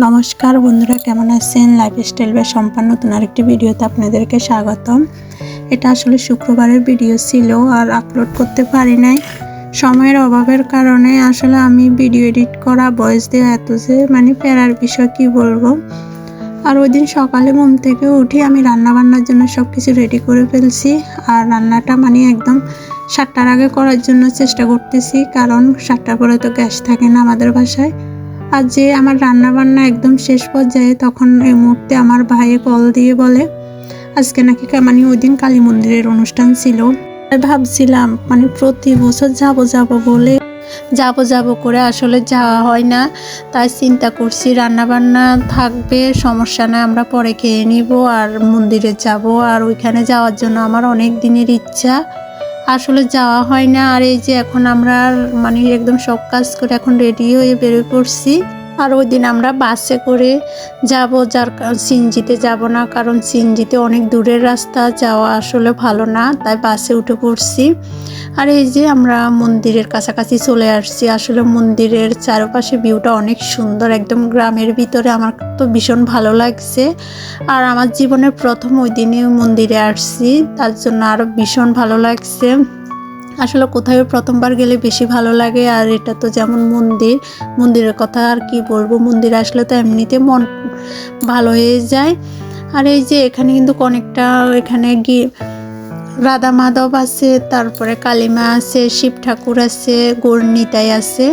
নমস্কার বন্ধুরা, কেমন আছেন? লাইফস্টাইল বা সম্পন্ন নতুন আরেকটি ভিডিওতে আপনাদেরকে স্বাগতম। এটা আসলে শুক্রবারের ভিডিও ছিল আর আপলোড করতে পারি নাই। সময়ের অভাবের কারণে আসলে আমি ভিডিও এডিট করা ভয়েস দেওয়া এত যে মানে প্যারার বিষয় কি বলব? আর ওই দিন সকালে ঘুম থেকে উঠে আমি রান্না বান্নার জন্য সব কিছু রেডি করে ফেলছি। আর রান্নাটা মানে একদম সাতটার আগে করার জন্য চেষ্টা করতেছি, কারণ সাতটার পরে তো গ্যাস থাকে না আমাদের বাসায়। আর যে আমার রান্না বান্না একদম শেষ পর্যায়ে তখন এই মুহূর্তে আমার ভাইয়ে কল দিয়ে বলে, আজকে নাকি মানে ওই দিন কালী মন্দিরের অনুষ্ঠান ছিল। আর ভাবছিলাম মানে প্রতি বছর যাব যাব বলে যাব যাব করে আসলে যাওয়া হয় না। তাই চিন্তা করছি রান্না বান্না থাকবে, সমস্যা নাই, আমরা পরে খেয়ে নিব আর মন্দিরে যাব। আর ওইখানে যাওয়ার জন্য আমার অনেক দিনের ইচ্ছা। আসলে যাওয়া হয় না। আর এই যে এখন আমরা মানে একদম সব কাজ করে এখন রেডি হয়ে বেরোয় পড়ছি। আর ওই দিন আমরা বাসে করে যাব, যার সিনজিতে যাব না, কারণ সিনজিতে অনেক দূরের রাস্তা, যাওয়া আসলে ভালো না, তাই বাসে উঠে পড়ছি। আর এই যে আমরা মন্দিরের কাছাকাছি চলে আসছি, আসলে মন্দিরের চারপাশে ভিউটা অনেক সুন্দর, একদম গ্রামের ভিতরে আমার তো ভীষণ ভালো লাগছে। আর আমার জীবনের প্রথম ওই দিনে মন্দিরে আসছি, তার জন্য আরও ভীষণ ভালো লাগছে। আসলে কোথায় প্রথমবার গেলে বেশি ভালো লাগে, আর এটা তো যেমন মন্দির, মন্দিরের কথা আর কি বলব, মন্দির আসলে তো এমনিতে মন ভালো হয়ে যায়। আর এই যে এখানে কিন্তু অনেকটা এখানে গিয়ে রাধা মাধব আছে, তারপরে কালিমা আছে, শিব ঠাকুর আছে, গৌরনিতাই আছে,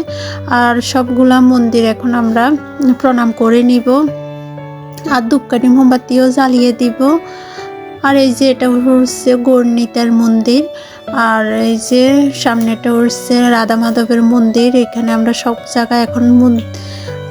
আর সবগুলা মন্দির এখন আমরা প্রণাম করে নিব। আর ধূপকাঠি মোমবাতিও জ্বালিয়ে দিব। আর এই যে এটা হচ্ছে গৌরনিতার মন্দির আর এই যে সামনেটা উঠছে রাধা মাধবের মন্দির এখানে আমরা সব জায়গায় এখন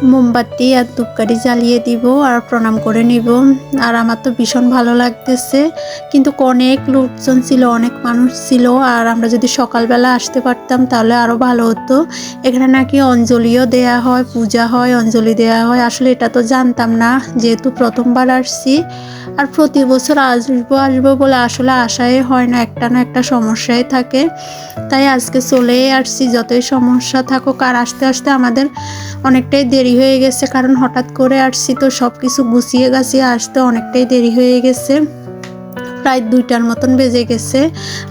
মোমবাতি আর ধূপকাঠি জ্বালিয়ে দিব আর প্রণাম করে নিব। আর আমার তো ভীষণ ভালো লাগতেছে। কিন্তু অনেক লোকজন ছিল, অনেক মানুষ ছিল। আর আমরা যদি সকালবেলা আসতে পারতাম তাহলে আরও ভালো হতো। এখানে নাকি অঞ্জলিও দেয়া হয়, পূজা হয়, অঞ্জলি দেয়া হয়। আসলে এটা তো জানতাম না, যেহেতু প্রথমবার আসছি। আর প্রতি বছর আসব আসব বলে আসলে আশাই হয় না, একটা না একটা সমস্যাই থাকে। তাই আজকে চলেই আসছি, যতই সমস্যা থাকুক। আর আস্তে আস্তে আমাদের অনেকটাই দেরি হয়ে গেছে, কারণ হঠাৎ করে আসছি তো সব কিছু গুছিয়ে গাছিয়ে আসতে অনেকটাই দেরি হয়ে গেছে। প্রায় দুইটার মতন বেজে গেছে।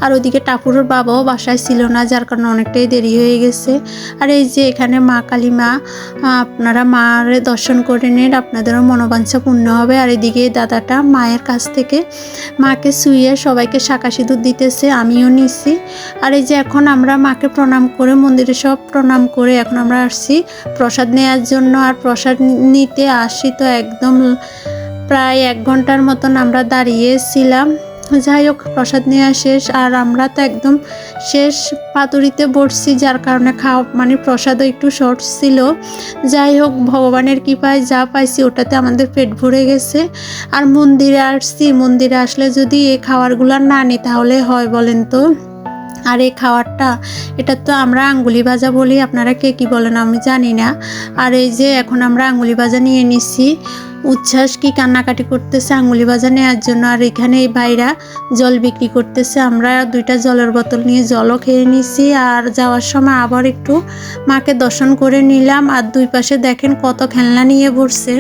আর ওইদিকে টাপুরের বাবাও বাসায় ছিল না, যার কারণে অনেকটাই দেরি হয়ে গেছে। আর এই যে এখানে মা কালী মা আপনারা মারে দর্শন করে নিন, আপনাদেরও মনোবাঞ্ছা পূর্ণ হবে। আর এদিকে দাদাটা মায়ের কাছ থেকে মাকে শুয়ে সবাইকে শাঁকা সিঁদুর দিতেছে, আমিও নিছি। আর এই যে এখন আমরা মাকে প্রণাম করে, মন্দিরে সব প্রণাম করে এখন আমরা আসছি প্রসাদ নেওয়ার জন্য। আর প্রসাদ নিতে আসি তো একদম প্রায় এক ঘণ্টার মতন আমরা দাঁড়িয়েছিলাম। যাই হোক, প্রসাদ নেওয়া শেষ আর আমরা তো একদম শেষ পাতুরিতে বসছি, যার কারণে খাওয়া মানে প্রসাদও একটু শর্ট ছিল। যাই হোক, ভগবানের কৃপায় যা পাইছি ওটাতে আমাদের পেট ভরে গেছে। আর মন্দিরে আসছি, মন্দিরে আসলে যদি এই খাবারগুলো না নিই তাহলে হয় বলেন তো? আর এই খাবারটা এটা তো আমরা আঙ্গুলি ভাজা বলি, আপনারা কে কি বলেন আমি জানি না। আর এই যে এখন আমরা আঙ্গুলি ভাজা নিয়ে নিছি, উচ্ছ্বাস কি কান্নাকাটি করতেছে আঙ্গুলি ভাজা নেওয়ার জন্য? আর এখানে এই ভাইরা জল বিক্রি করতেছে, আমরা দুইটা জলের বোতল নিয়ে জলও খেয়ে নিছি, আর যাওয়ার সময় আবার একটু মাকে দর্শন করে নিলাম, আর দুই পাশে দেখেন কত খেলনা নিয়ে বসছে